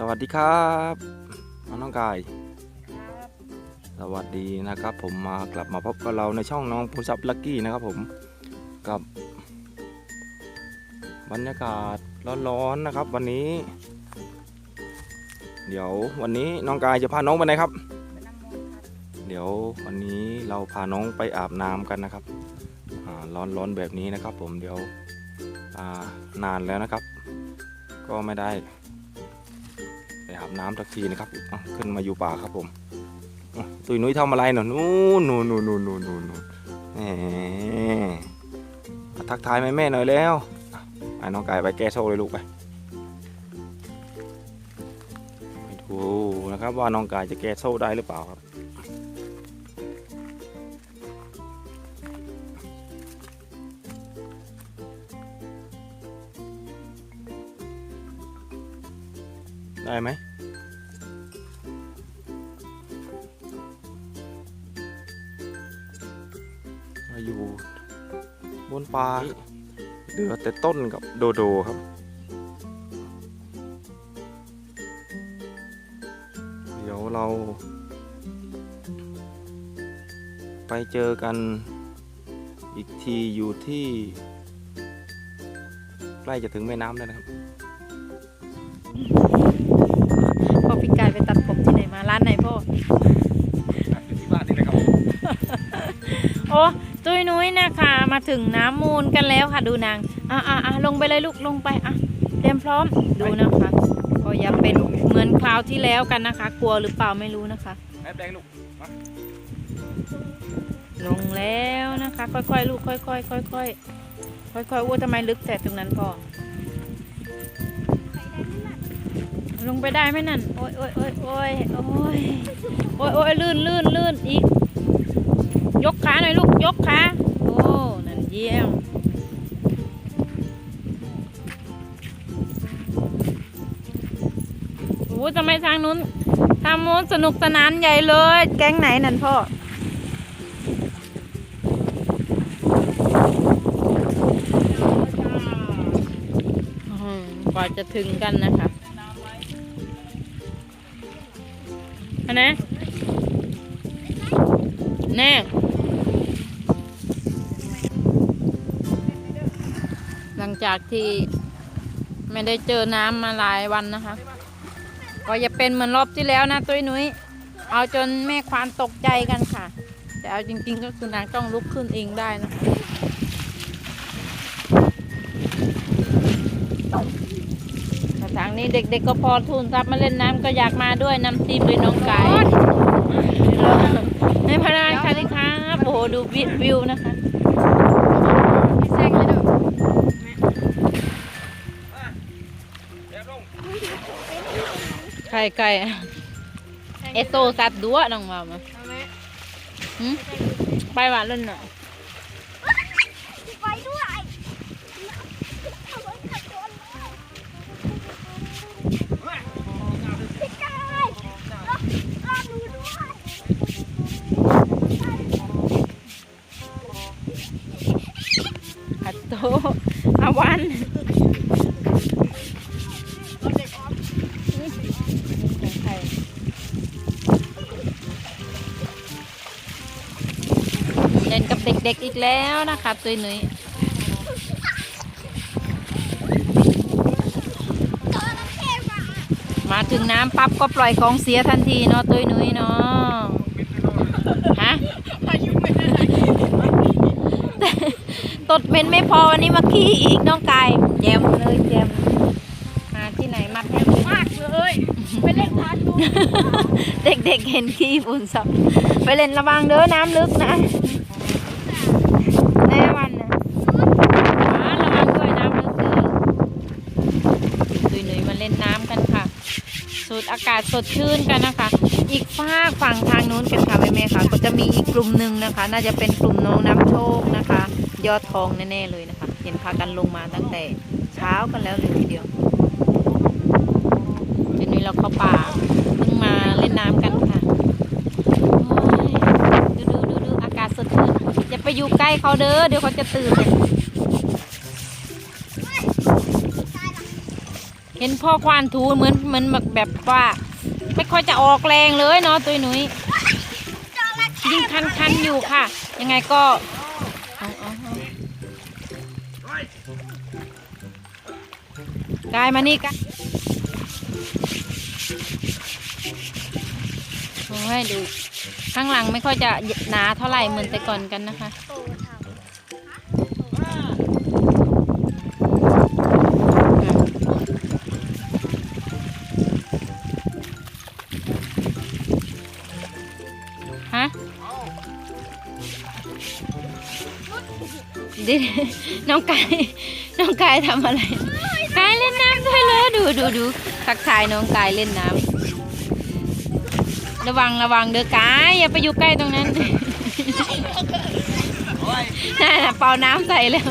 สวัสดีครับน้องกายสวัสดีนะครับ ผมมากลับมาพบกับเราในช่องน้องผู้ซับลักกี้นะครับผมกับบรรยากาศร้อนๆนะครับวันนี้ เดี๋ยววันนี้น้องกายจะพาน้องไปไหนครับ เดี๋ยววันนี้เราพาน้องไปอาบน้ำกันนะครับร้อนๆแบบนี้นะครับ ผมเดี๋ยวนานแล้วนะครับ ก็ไม่ได้ อาบน้ำสักทีนะครับอะขึ้นมาอยู่ป่าครับผมตุยนุ้ยทำอะไรหน่อยนู่นนู่นนู่นนู่นนู่นนู่นแหมอ่ทักทายแม่แม่หน่อยแล้วไอะไปน้องไก่ไปแก้โซ่เลยลูกไปไปดูนะครับว่าน้องไก่จะแก้โซ่ได้หรือเปล่าครับได้ไหม อยู่ บนป่าเหลือแต่ต้นกับโดโดครับเดี๋ยวเรา ไปเจอกันอีกทีอยู่ที่ ใกล้จะถึงแม่น้ำแล้วนะครับพ่อพิการไปตัดผมที่ไหนมาร้านไหนพ่ออยู่ที่บ้านนี่นะครับ โอ้ ตุ้ยนุ้ยนะคะ มาถึงน้ำมูลกันแล้วค่ะ ดูนางอะอะอะลงไปเลยลูกลงไปอะเตรียมพร้อมดูนะคะก็อย่าเป็นเหมือนคราวที่แล้วกันนะคะ กลัวหรือเปล่าไม่รู้นะคะแม่แดงลูกลงแล้วนะคะ ค่อยๆ ลูกค่อยๆค่อยๆค่อยๆอู้ทำไมลึกแต่ตรงนั้นพ่อลงไปได้ไหมนั่นโอ้ยโอ้ยโอ้ยโอ้ยโอ้ยโอ้ยโอ้ยลื่นลื่นลื่นอีก ยกขาหน่อยลูก ยกขาโอ้ นั่นเยี่ยม โอ้ทำไมทางนู้น ทางนู้นสนุกสนานใหญ่เลย แก๊งไหนนั่นพ่อกว่าจะถึงกันนะคะอันไหนแน่ จากที่ไม่ได้เจอน้ำมาหลายวันนะคะ ก็จะเป็นเหมือนรอบที่แล้วนะตุ้ยนุ้ยเอาจนแม่ควานตกใจกันค่ะ แต่เอาจริง ๆ ก็คือนางต้องลุกขึ้นเองได้นะคะแต่ทางนี้เด็กๆก็พอทุนทรัพย์มาเล่นน้ำก็อยากมาด้วยน้ำทีมด้วยน้องไก่ในพนักงานค่ะครับโอ้โหดูวิวิวนะคะ ข่ไก่เอโตสัตว์ดัวน้องว่ามาหืมไปหวานเล่นหน่อยไปด้วยพี่กายรอรอหนูด้วยขัดโตอาวัน ด็กๆอีกแล้วนะคะตุยหนุยตัวน้ำเค็มอะมาถึงน้ำปั๊บก็ปล่อยของเสียทันทีเนาะตุยหนุยเนาะฮะตดเหม็นไม่พอวันนี้มาขี้อีกน้องกายแจมเลยแจมหาที่ไหนมัดให้มากเลยไปเล่นทานดูเด็กๆเห็นขี้ฝุ่นสับไปเล่นระวังเด้อน้ำลึกนะแน่วันนะอ่าระวังด้วยน้ำลึกเด้อตุยหนุยมาเล่นน้ำกันค่ะ สูด อากาศสดชื่นกันนะคะ อีกฝากฝั่งทางนู้นกันค่ะแม่ๆค่ะ ก็จะมีอีกกลุ่มหนึ่งนะคะ น่าจะเป็นกลุ่มน้องน้ำโชคนะคะ ยอดทองแน่ๆเลยนะคะ เห็นพากันลงมาตั้งแต่เช้ากันแล้วเลยทีเดียวทีนี้เราเข้าป่าเพิ่งมาเล่นน้ำกันค่ะดูดูดูดูอากาศสดชื่นอย่าไปอยู่ใกล้เขาเด้อเดี๋ยวเขาจะตื่น เห็นพ่อควานถูเหมือนเหมือนแบบแบบว่า ไม่ค่อยจะออกแรงเลยเนาะตุยหนุ่ยยิ่งคันคันอยู่ค่ะ ยังไงก็เอาเอาเอากายมานี่กันโอ้ยดูข้างหลังไม่ค่อยจะหนาเท่าไหร่เหมือนแต่ก่อนกันนะคะ ดิ น้องกาย น้องกายทำอะไร กายเล่นน้ำด้วยเลยดูดูดูทักทายน้องกายเล่นน้ำ ระวังระวังเด้อกาย อย่าไปอยู่ใกล้ตรงนั้นน่าเป่าน้ำใส่แล้ว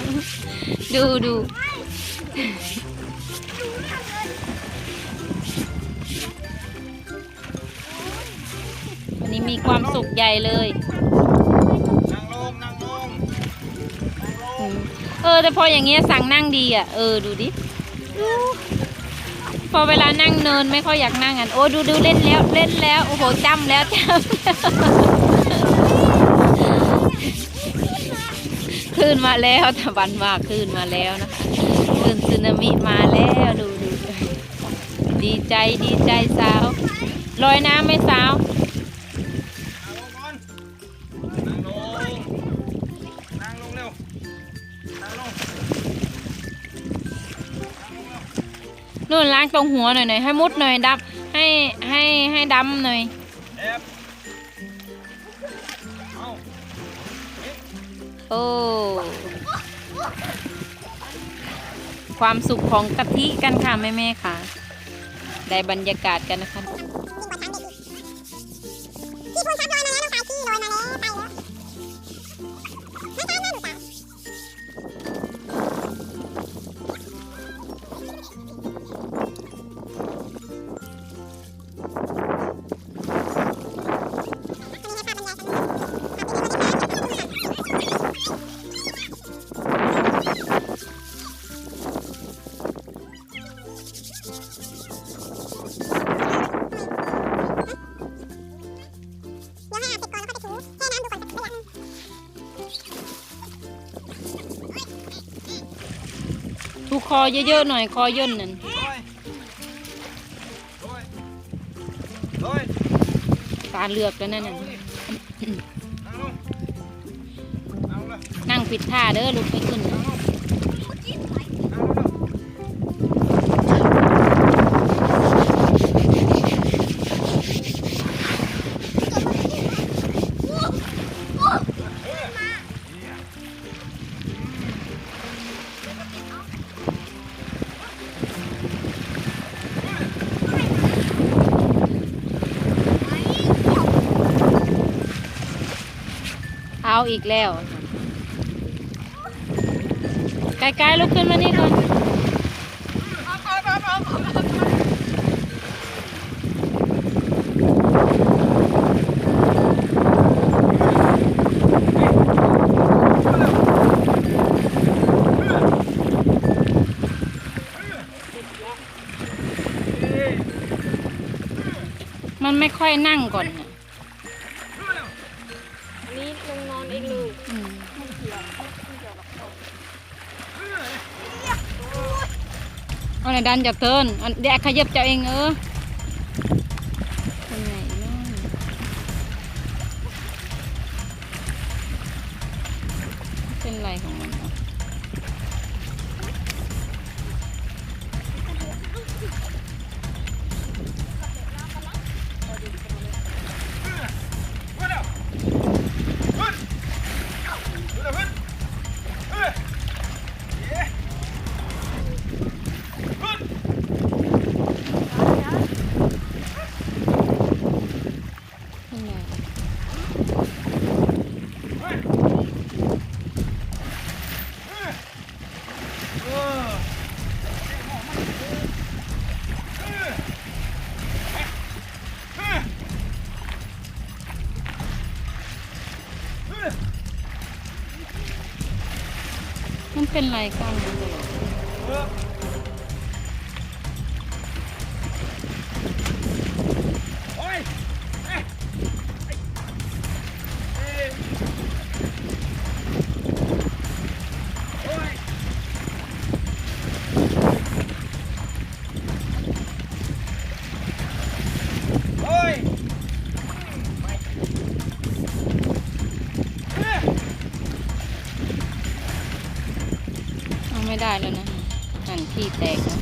ดูดูวันนี้มีความสุขใหญ่เลย เออแต่พออย่างเงี้ยสั่งนั่งดีอะเออดูดิดูพอเวลานั่งเนินไม่ค่อยอยากนั่งอะโอ้ดูดูเล่นแล้วเล่นแล้วโอ้โหจำแล้วจำแล้นมาแล้วตะวันว่าคลื่นมาแล้วนะคะคลื่นสึนามิมาแล้วดูดูดีใจดีใจสาวลอยน้ำไหมสาว นู่นล้างตรงหัวหน่อยหน่อยให้มุดหน่อยดับให้ให้ให้ดำหน่อยแอบเอาโอ้ความสุขของกะทิกันค่ะ แม่แม่ๆค่ะ ได้บรรยากาศกันนะคะ อเยอะๆหน่อยคอย่นนั่นลอยลอยลอยตาเลือกแล้วนั่นน่ะนั่งลงนั่งลงเลยนั่งผิดท่าเด้อลุกไม่ขึ้นนั่งลงนั่ เอาอีกแล้ว ไกลๆลุกขึ้นมานี่ก่อนมันไม่ค่อยนั่งก่อนน่ะ อาไหนดันจับเทินอันเดี๋ยวขยับเจ้าเองเออเป็นไงเนาะเป็นไรของมันวะ เป็นไรกัน ได้แล้วนะหั่นขี้แตกแล้ว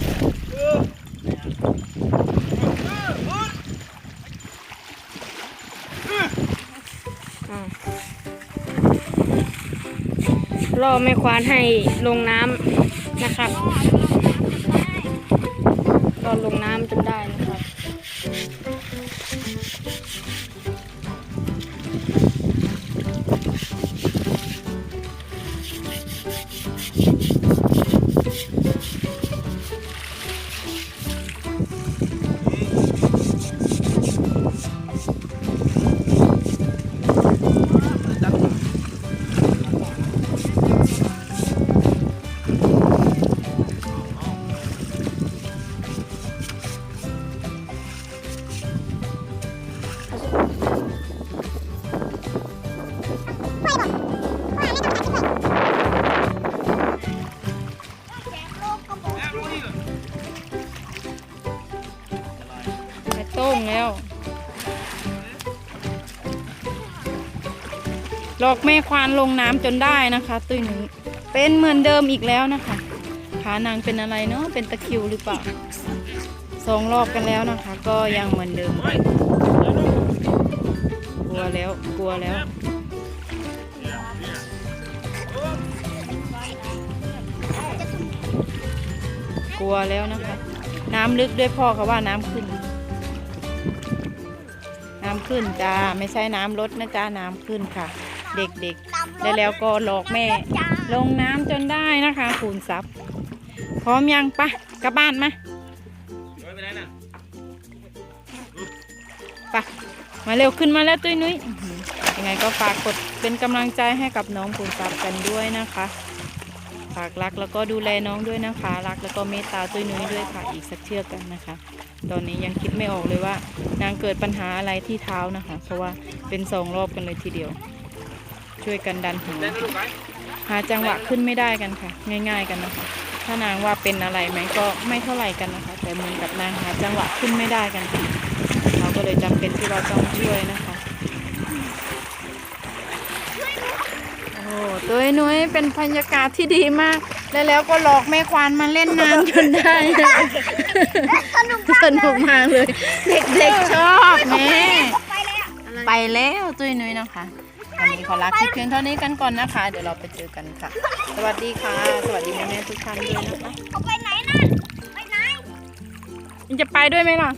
รอแม่ควานให้ลงน้ำนะครับรอลงน้ำจนได้นะ หลอกแม่ควานลงน้ำจนได้นะคะ ตุ้ยหนูเป็นเหมือนเดิมอีกแล้วนะคะขานางเป็นอะไรเนาะเป็นตะคริวหรือเปล่าสองรอบกันแล้วนะคะ ก็ยังเหมือนเดิมค่ะกลัวแล้วกลัวแล้วกลัวแล้วนะคะ น้ำลึกด้วยพ่อเขาว่าน้ำขึ้น น้ำขึ้นจ้า ไม่ใช่น้ำลดนะจ้า น้ำขึ้นค่ะ เด็กๆ ได้แล้วก็หลอกแม่ ลงน้ำจนได้นะคะคูณซับพร้อมยังปะกลับบ้านมาไปะมาเร็วขึ้นมาแล้วตุ้ยนุ้ยอื้อหือยังไงก็ฝากกดเป็นกำลังใจให้กับน้องคูณซับกันด้วยนะคะฝากรักแล้วก็ดูแลน้องด้วยนะคะ รักแล้วก็เมตตาตุ้ยนุ้ยด้วยค่ะอีกสักเชือกกันนะคะ ตอนนี้ยังคิดไม่ออกเลยว่านางเกิดปัญหาอะไรที่เท้านะคะ เพราะว่าเป็นสองรอบกันเลยทีเดียว ช่วยกันดันหัวหาจังหวะขึ้นไม่ได้กันค่ะ ง่าย ๆกันนะคะ ถ้านางว่าเป็นอะไรไหมก็ไม่เท่าไหร่กันนะคะ แต่เหมือนกับนางหาจังหวะขึ้นไม่ได้กันค่ะเราก็เลยจำเป็นที่เราต้องช่วยนะคะโอ้ตัวนุ้ยเป็นบรรยากาศที่ดีมากแล้วแล้วก็หลอกแม่ควานมาเล่นน้ำจนได้นะสนุกมากเลย เด็กๆชอบแม่ไปแล้วไปแล้วตุ้ยนุ้ยนะคะวั นนี้ขอลาคลิปเพียงเท่านี้กันก่อนนะคะ เดี๋ยวเราไปเจอกันค่ะ สวัสดีค่ะ สวัสดีแม่ๆทุกท่านด้วยนะคะเอาไปไหนนั่น ไปไหนจะไปด้วยไหมล่ะ